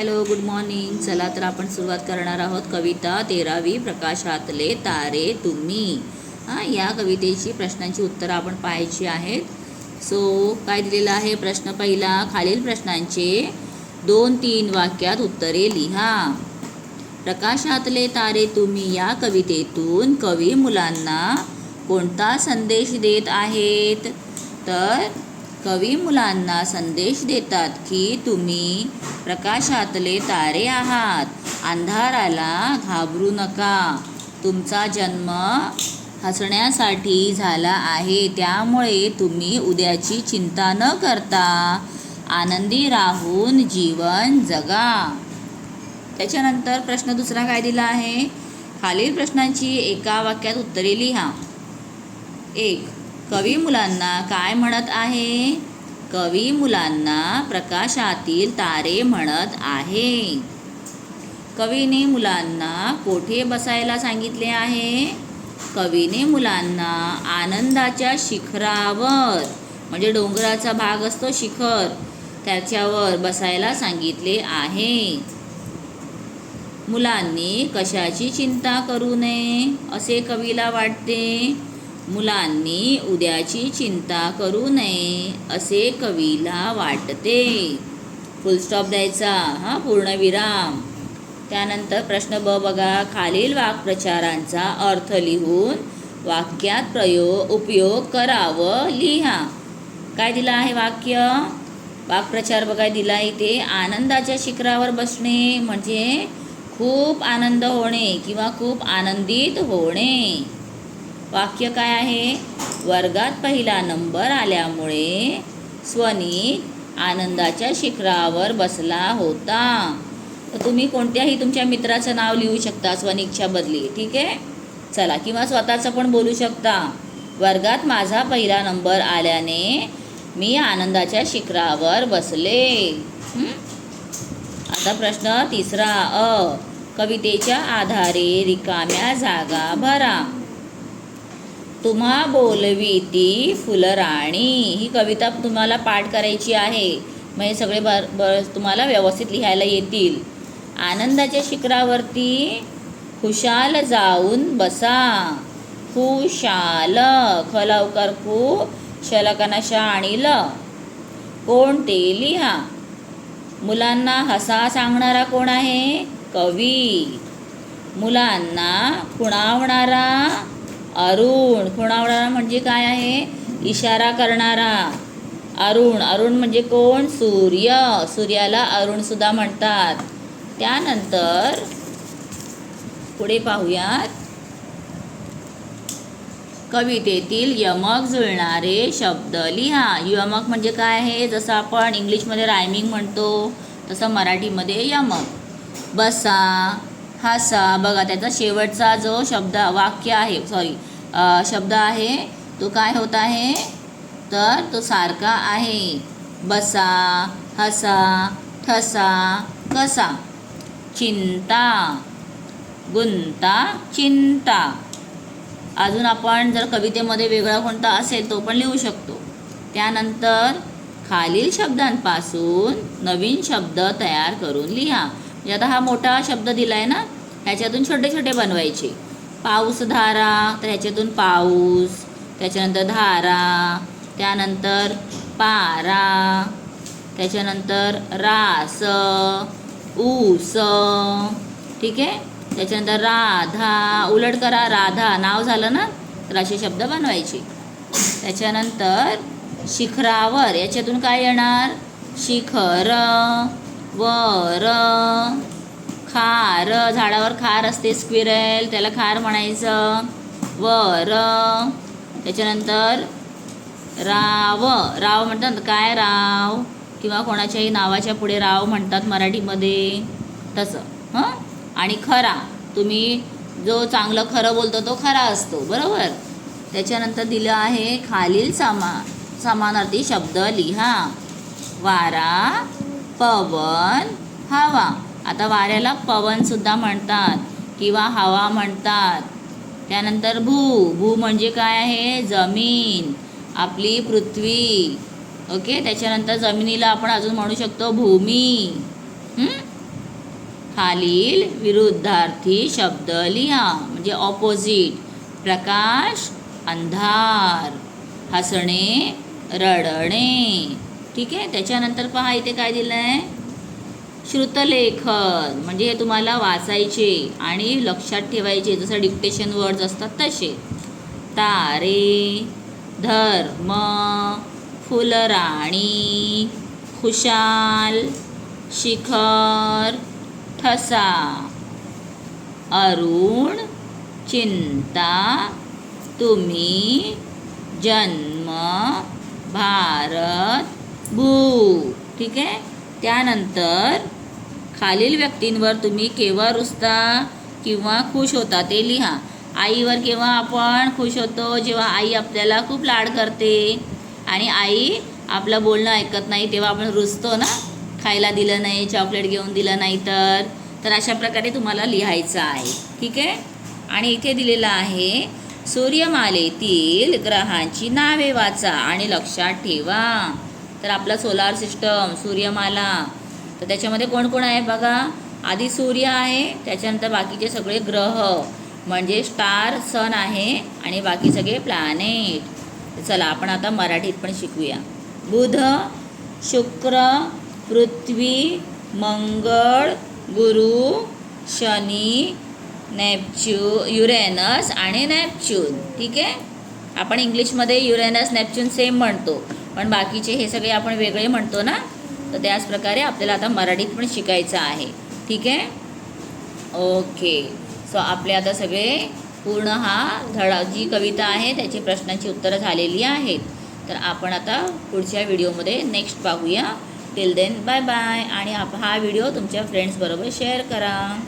Hello good morning चला तर आपण सुरुवात करणार आहोत कविता तेरावी प्रकाशातले तारे तुम्ही. हां या कवितेची प्रश्नांची उत्तरं आपण पाहायची आहेत. सो काय दिलेलं आहे? प्रश्न पहिला खालील प्रश्नांचे दोन तीन वाक्यात उत्तरे लिहा. प्रकाशातले तारे तुम्ही या कवितेतून कवी मुलांना कोणता संदेश देत आहेत? तर कवी मुलांना संदेश देतात की तुम्ही प्रकाशातले तारे आहात. अंधाराला घाबरू नका. तुमचा जन्म हसण्यासाठी झाला आहे. त्यामुळे तुम्ही उद्याची चिंता न करता आनंदी राहून जीवन जगा. त्याच्यानंतर प्रश्न दुसरा काय दिला आहे? खालील प्रश्नांची एका वाक्यात उत्तरे लिहा. एक कवी मुलांना काय म्हणत आहे? कवी मुलांना प्रकाशातील तारे म्हणत आहे. कवीने मुलांना कोठे बसायला सांगितले आहे? कवीने मुलांना आनंदाच्या शिखरावर म्हणजे डोंगराचा भाग असतो शिखर त्याच्यावर बसायला सांगितले आहे. मुलांनी कशाची चिंता करू नये असे कवीला वाटते? मुलांनी उद्याची चिंता करू नये असे कवीला वाटते. फुलस्टॉप द्यायचा हा पूर्णविराम त्यानंतर प्रश्न ब बघा. खालील वाक्प्रचारांचा अर्थ लिहून वाक्यात प्रयोग उपयोग करावं लिहा. काय दिलं आहे वाक्य? वाक्प्रचार बघा दिला इथे. आनंदाच्या शिखरावर बसणे म्हणजे खूप आनंद होणे किंवा खूप आनंदित होणे. वाक्य काय आहे? वर्गात पहिला नंबर आल्यामुळे स्वनिक आनंदाच्या शिखरावर बसला होता. तर तुम्ही कोणत्याही तुमच्या मित्राचं नाव लिहू शकता स्वनिकच्या बदली. ठीक आहे? चला किंवा स्वतःचं पण बोलू शकता. वर्गात माझा पहिला नंबर आल्याने मी आनंदाच्या शिखरावर बसले. आता प्रश्न तिसरा. अ. कवितेच्या आधारे रिकाम्या जागा भरा. तुम्हा बोलवी ती फुलराणी. ही कविता तुम्हाला पाठ करायची आहे. म्हणजे सगळे बर बर तुम्हाला व्यवस्थित लिहायला येतील. आनंदाच्या शिखरावरती खुशाल जाऊन बसा. खुशाल ख लवकर खू शलकनशा आणि ल कोण ते लिहा? मुलांना हसा सांगणारा कोण आहे? कवी. मुलांना खुणावणारा अरुण खुणावणारा म्हणजे काय आहे? इशारा करणारा. अरुण अरुण म्हणजे कोण? सूर्य. सूर्याला अरुणसुद्धा म्हणतात. त्यानंतर पुढे पाहूयात. कवितेतील यमक जुळणारे शब्द लिहा. यमक म्हणजे काय आहे? जसं आपण इंग्लिशमध्ये रायमिंग म्हणतो तसं मराठीमध्ये यमक. बसा. हसा बघा त्याचा शेवटचा जो शब्द वाक्य आहे सॉरी शब्द आहे तो काय होत आहे? तर तो सारखा आहे. बसा हसा ठसा कसा? चिंता. गुंता चिंता. अजून आपण जर कवितेमध्ये वेगळा कोणता असेल तो पण लिहू शकतो. त्यानंतर खालील शब्दांपासून नवीन शब्द तयार करून लिहा. म्हणजे आता हा मोठा शब्द दिला आहे ना ह्याच्यातून छोटे छोटे बनवायचे. पाऊस धारा तर ह्याच्यातून पाऊस त्याच्यानंतर धारा त्यानंतर पारा त्याच्यानंतर रास ऊस ठीक आहे? त्याच्यानंतर राधा उलट करा राधा नाव झालं ना तर असे शब्द बनवायचे. त्याच्यानंतर शिखरावर याच्यातून काय येणार? शिखर वर. खार. झाडावर खार असते स्क्विरल त्याला खार म्हणायचं. वर. त्याच्यानंतर राव. राव म्हणतात काय राव? किंवा कोणाच्याही नावाच्या पुढे राव म्हणतात मराठीमध्ये. तसं. हं? आणि खरा. तुम्ही जो चांगलं खरं बोलतो तो खरा असतो. बरोबर? त्याच्यानंतर दिलं आहे खालील सामा समानार्थी शब्द लिहा. वारा. पवन हवा. आता वाऱ्याला पवनसुद्धा म्हणतात किंवा हवा म्हणतात. त्यानंतर भू. भू म्हणजे काय आहे? जमीन. आपली पृथ्वी. ओके? त्याच्यानंतर जमिनीला आपण अजून म्हणू शकतो भूमी. खालील विरुद्धार्थी शब्द लिहा. म्हणजे ऑपोजिट प्रकाश अंधार. हसणे रडणे. ठीक आहे? त्याच्यानंतर पहा इथे काय दिलं आहे श्रुतलेखन. म्हणजे हे तुम्हाला वाचायचे आणि लक्षात ठेवायचे. जसं डिक्टेशन वर्ड्स असतात तसे. तारे धर्म फुलराणी खुशाल शिखर ठसा अरुण चिंता तुम्ही जन्म भारत भू ठीक आहे? त्यानंतर खालील व्यक्तींवर तुम्ही केव्हा रुसता किंवा खुश होता ते लिहा. आईवर केव्हा आपण खुश होतो? जेव्हा आई आपल्याला खूप लाड करते आणि आई आपलं बोलणं ऐकत नाही तेव्हा आपण रुसतो ना? खायला दिलं नाही चॉकलेट घेऊन दिलं नाही तर? तर अशा प्रकारे तुम्हाला लिहायचं आहे. ठीक आहे? आणि इथे दिलेलं आहे सूर्यमालेतील ग्रहांची नावे वाचा आणि लक्षात ठेवा. तर आपला सोलार सिस्टम सूर्यमाला तर त्याच्यामध्ये कोण कोण आहे बघा? आधी सूर्य आहे त्याच्यानंतर बाकीचे सगळे ग्रह म्हणजे स्टार सन आहे आणि बाकी सगळे प्लॅनेट चला आपण आता मराठीत पण शिकूया. बुध शुक्र पृथ्वी मंगळ गुरु शनी नेपच्यू युरेनस आणि नेपच्यून. ठीक आहे? आपण इंग्लिशमध्ये युरेनस नेपच्यून सेम म्हणतो. पण बाकीचे हे सगळे आपण वेगळे म्हणतो ना तर त्याच प्रकारे आपल्याला आता मराठीत पण शिकायचं आहे. ठीक आहे? ओके. सो आपले आता सगळे पूर्ण हा धडा जी कविता आहे त्याची प्रश्नांची उत्तरं झालेली आहेत. तर आपण आता पुढच्या व्हिडिओमध्ये नेक्स्ट पाहूया. टिल देन बाय बाय आणि आप हा व्हिडिओ तुमच्या फ्रेंड्सबरोबर शेअर करा.